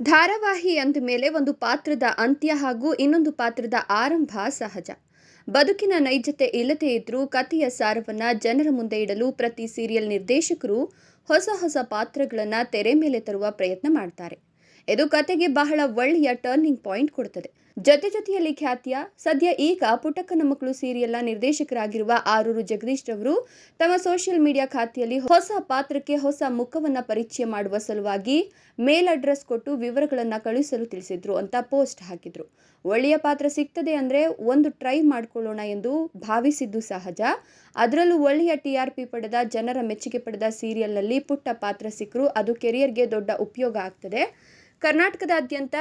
ಧಾರಾವಾಹಿ ಅಂದ ಮೇಲೆ ಒಂದು ಪಾತ್ರದ ಅಂತ್ಯ ಹಾಗೂ ಇನ್ನೊಂದು ಪಾತ್ರದ ಆರಂಭ ಸಹಜ. ಬದುಕಿನ ನೈಜತೆ ಇಲ್ಲದೇ ಇದ್ರೂ ಕಥೆಯ ಸಾರವನ್ನ ಜನರ ಮುಂದೆ ಇಡಲು ಪ್ರತಿ ಸೀರಿಯಲ್ ನಿರ್ದೇಶಕರು ಹೊಸ ಹೊಸ ಪಾತ್ರಗಳನ್ನು ತೆರೆ ಮೇಲೆ ತರುವ ಪ್ರಯತ್ನ ಮಾಡ್ತಾರೆ. ಇದು ಕತೆಗೆ ಬಹಳ ಒಳ್ಳೆಯ ಟರ್ನಿಂಗ್ ಪಾಯಿಂಟ್ ಕೊಡುತ್ತದೆ ಜೊತೆ ಜೊತೆಯಲ್ಲಿ ಖ್ಯಾತಿಯ, ಸದ್ಯ ಈಗ ಪುಟಕ್ಕನ ಮಕ್ಕಳು ಸೀರಿಯಲ್ನ ನಿರ್ದೇಶಕರಾಗಿರುವ ಆರೂರು ಜಗದೀಶ್ ರವರು ತಮ್ಮ ಸೋಷಿಯಲ್ ಮೀಡಿಯಾ ಖಾತೆಯಲ್ಲಿ ಹೊಸ ಪಾತ್ರಕ್ಕೆ ಹೊಸ ಮುಖವನ್ನ ಪರಿಚಯ ಮಾಡುವ ಸಲುವಾಗಿ ಮೇಲ್ ಅಡ್ರೆಸ್ ಕೊಟ್ಟು ವಿವರಗಳನ್ನು ಕಳುಹಿಸಲು ತಿಳಿಸಿದ್ರು ಅಂತ ಪೋಸ್ಟ್ ಹಾಕಿದ್ರು. ಒಳ್ಳೆಯ ಪಾತ್ರ ಸಿಗ್ತದೆ ಅಂದರೆ ಒಂದು ಟ್ರೈ ಮಾಡ್ಕೊಳ್ಳೋಣ ಎಂದು ಭಾವಿಸಿದ್ದು ಸಹಜ. ಅದರಲ್ಲೂ ಒಳ್ಳೆಯ ಟಿ ಆರ್ ಪಿ ಪಡೆದ, ಜನರ ಮೆಚ್ಚುಗೆ ಪಡೆದ ಸೀರಿಯಲ್ನಲ್ಲಿ ಪುಟ್ಟ ಪಾತ್ರ ಸಿಕ್ಕರು. ಅದು ಕೆರಿಯರ್ಗೆ ದೊಡ್ಡ ಉಪಯೋಗ ಆಗ್ತದೆ. ಕರ್ನಾಟಕದಾದ್ಯಂತ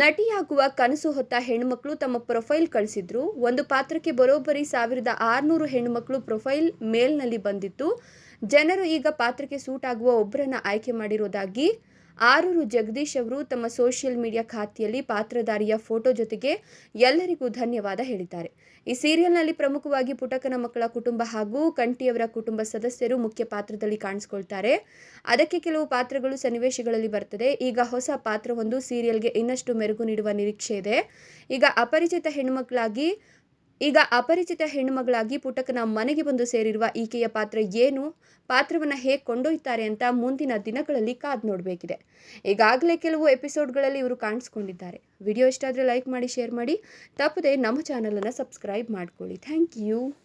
ನಟಿಯಾಗುವ ಕನಸು ಹೊತ್ತ ಹೆಣ್ಮಕ್ಳು ತಮ್ಮ ಪ್ರೊಫೈಲ್ ಕಳಿಸಿದ್ರು. ಒಂದು ಪಾತ್ರಕ್ಕೆ ಬರೋಬ್ಬರಿ ಸಾವಿರದ ಆರುನೂರು ಹೆಣ್ಮಕ್ಳು ಪ್ರೊಫೈಲ್ ಮೇಲ್ನಲ್ಲಿ ಬಂದಿತ್ತು. ಜನರು ಈಗ ಪಾತ್ರಕ್ಕೆ ಸೂಟ್ ಆಗುವ ಒಬ್ಬರನ್ನ ಆಯ್ಕೆ ಮಾಡಿರೋದಾಗಿ ಆರೂರು ಜಗದೀಶ್ ಅವರು ತಮ್ಮ ಸೋಷಿಯಲ್ ಮೀಡಿಯಾ ಖಾತೆಯಲ್ಲಿ ಪಾತ್ರಧಾರಿಯ ಫೋಟೋ ಜೊತೆಗೆ ಎಲ್ಲರಿಗೂ ಧನ್ಯವಾದ ಹೇಳಿದ್ದಾರೆ. ಈ ಸೀರಿಯಲ್ನಲ್ಲಿ ಪ್ರಮುಖವಾಗಿ ಪುಟಕನ ಮಕ್ಕಳ ಕುಟುಂಬ ಹಾಗೂ ಕಂಠಿಯವರ ಕುಟುಂಬ ಸದಸ್ಯರು ಮುಖ್ಯ ಪಾತ್ರದಲ್ಲಿ ಕಾಣಿಸ್ಕೊಳ್ತಾರೆ. ಅದಕ್ಕೆ ಕೆಲವು ಪಾತ್ರಗಳು ಸನ್ನಿವೇಶಗಳಲ್ಲಿ ಬರ್ತದೆ. ಈಗ ಹೊಸ ಪಾತ್ರವೊಂದು ಸೀರಿಯಲ್ಗೆ ಇನ್ನಷ್ಟು ಮೆರುಗು ನೀಡುವ ನಿರೀಕ್ಷೆ ಇದೆ. ಈಗ ಅಪರಿಚಿತ ಹೆಣ್ಣುಮಕ್ಕಳಾಗಿ ಈಗ ಅಪರಿಚಿತ ಹೆಣ್ಣುಮಗಳಾಗಿ ಪುಟಕನ ಮನೆಗೆ ಬಂದು ಸೇರಿರುವ ಈಕೆಯ ಪಾತ್ರ ಏನು? ಪಾತ್ರವನ್ನು ಹೇಗೆ ಕೊಂಡೊಯ್ತಾರೆ ಅಂತ ಮುಂದಿನ ದಿನಗಳಲ್ಲಿ ಕಾದು ನೋಡಬೇಕಿದೆ. ಈಗಾಗಲೇ ಕೆಲವು ಎಪಿಸೋಡ್ಗಳಲ್ಲಿ ಇವರು ಕಾಣಿಸ್ಕೊಂಡಿದ್ದಾರೆ. ವಿಡಿಯೋ ಇಷ್ಟ ಆದರೆ ಲೈಕ್ ಮಾಡಿ, ಶೇರ್ ಮಾಡಿ. ತಪ್ಪದೆ ನಮ್ಮ ಚಾನಲನ್ನು ಸಬ್ಸ್ಕ್ರೈಬ್ ಮಾಡ್ಕೊಳ್ಳಿ. Thank you.